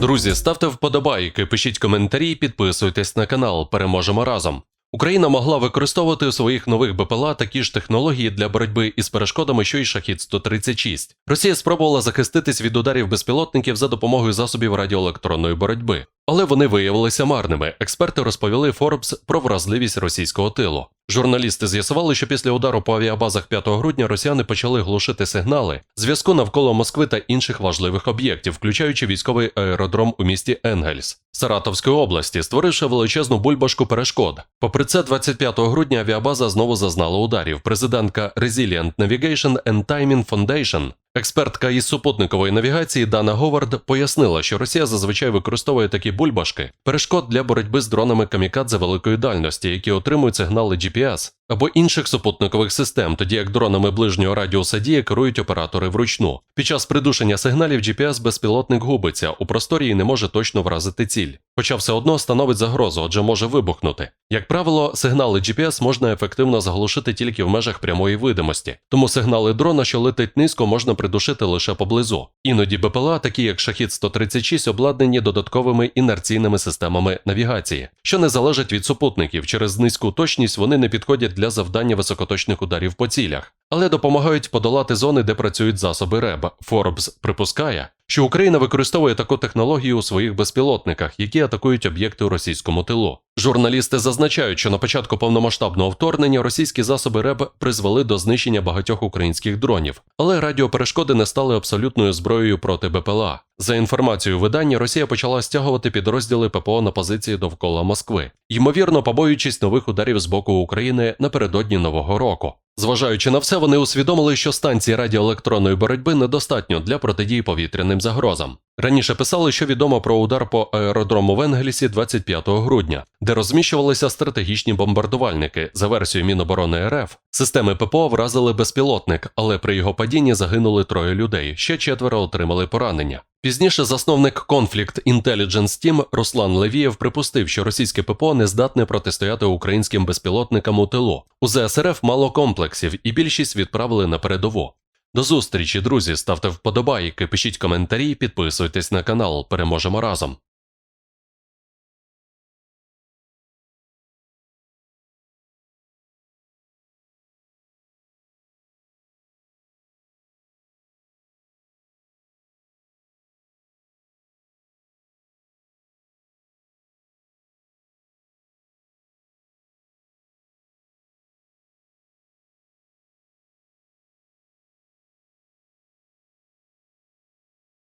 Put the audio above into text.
Друзі, ставте вподобайки, пишіть коментарі, підписуйтесь на канал. Переможемо разом. Україна могла використовувати у своїх нових БПЛА такі ж технології для боротьби із перешкодами, що й шахід 136 Росія спробувала захиститись від ударів безпілотників за допомогою засобів радіоелектронної боротьби, але вони виявилися марними. Експерти розповіли Forbes про вразливість російського тилу. Журналісти з'ясували, що після удару по авіабазах 5 грудня росіяни почали глушити сигнали зв'язку навколо Москви та інших важливих об'єктів, включаючи військовий аеродром у місті Енгельс Саратовської області, створивши величезну бульбашку перешкод. Попри це, 25 грудня авіабаза знову зазнала ударів. Президентка Resilient Navigation and Timing Foundation Експертка із супутникової навігації Дана Говард пояснила, що Росія зазвичай використовує такі бульбашки перешкод для боротьби з дронами камікадзе великої дальності, які отримують сигнали GPS або інших супутникових систем, тоді як дронами ближнього радіуса дії керують оператори вручну. Під час придушення сигналів GPS безпілотник губиться у просторі і не може точно вразити ціль, хоча все одно становить загрозу, отже може вибухнути. Як правило, сигнали GPS можна ефективно заглушити тільки в межах прямої видимості, тому сигнали дрона, що летить низько, можна придушити лише поблизу. Іноді БПЛА, такі як Шахід 136, обладнані додатковими інерційними системами навігації, що не залежать від супутників. Через низьку точність вони не підходять для завдання високоточних ударів по цілях, але допомагають подолати зони, де працюють засоби РЕБ. Forbes припускає, що Україна використовує таку технологію у своїх безпілотниках, які атакують об'єкти у російському тилу. Журналісти зазначають, що на початку повномасштабного вторгнення російські засоби РЕБ призвели до знищення багатьох українських дронів, але радіоперешкоди не стали абсолютною зброєю проти БПЛА. За інформацією видання, Росія почала стягувати підрозділи ППО на позиції довкола Москви, ймовірно, побоюючись нових ударів з боку України напередодні нового року. Зважаючи на все, вони усвідомили, що станції радіоелектронної боротьби недостатньо для протидії повітряним загрозам. Раніше писали, що відомо про удар по аеродрому в Енгельсі 25 грудня, де розміщувалися стратегічні бомбардувальники. За версією Міноборони РФ, системи ППО вразили безпілотник, але при його падінні загинули троє людей, ще четверо отримали поранення. Пізніше засновник Conflict Intelligence Team Руслан Левієв припустив, що російське ППО не здатне протистояти українським безпілотникам у тилу. У ЗСРФ мало комплексів, і більшість відправили на передову. До зустрічі, друзі. Ставте вподобайки, пишіть коментарі, підписуйтесь на канал. Переможемо разом.